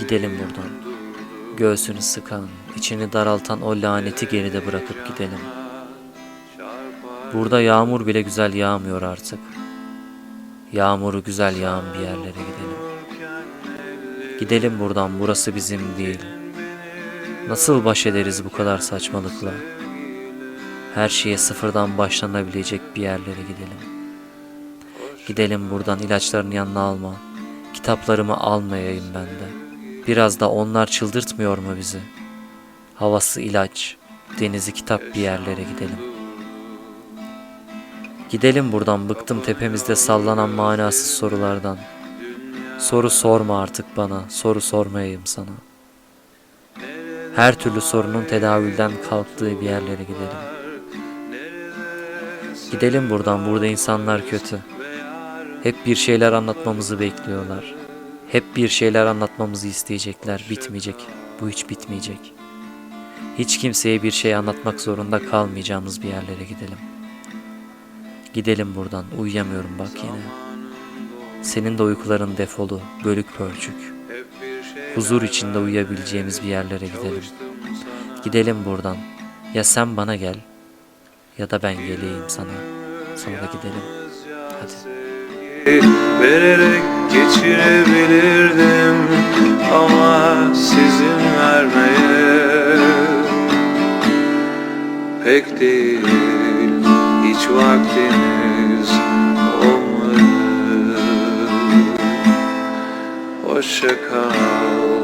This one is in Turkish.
Gidelim buradan. Göğsünü sıkan, içini daraltan o laneti geride bırakıp gidelim. Burada yağmur bile güzel yağmıyor artık. Yağmuru güzel yağan bir yerlere gidelim. Gidelim buradan, burası bizim değil. Nasıl baş ederiz bu kadar saçmalıkla? Her şeye sıfırdan başlanabilecek bir yerlere gidelim. Gidelim buradan ilaçlarını yanına alma. Kitaplarımı almayayım ben de. Biraz da onlar çıldırtmıyor mu bizi? Havası ilaç, denizi kitap bir yerlere gidelim. Gidelim buradan bıktım tepemizde sallanan manasız sorulardan. Soru sorma artık bana, soru sormayayım sana. Her türlü sorunun tedavülden kalktığı bir yerlere gidelim. Gidelim buradan, burada insanlar kötü. Hep bir şeyler anlatmamızı bekliyorlar. Hep bir şeyler anlatmamızı isteyecekler. Bitmeyecek. Bu hiç bitmeyecek. Hiç kimseye bir şey anlatmak zorunda kalmayacağımız bir yerlere gidelim. Gidelim buradan. Uyuyamıyorum bak yine. Senin de uykuların defolu, bölük pörçük. Huzur içinde uyuyabileceğimiz bir yerlere gidelim. Gidelim buradan. Ya sen bana gel ya da ben geleyim sana. Sonra gidelim. Hadi. Vererek geçirebilirdim ama sizin vermeye Pek değil. Hiç vaktiniz olmadı. Hoşça kal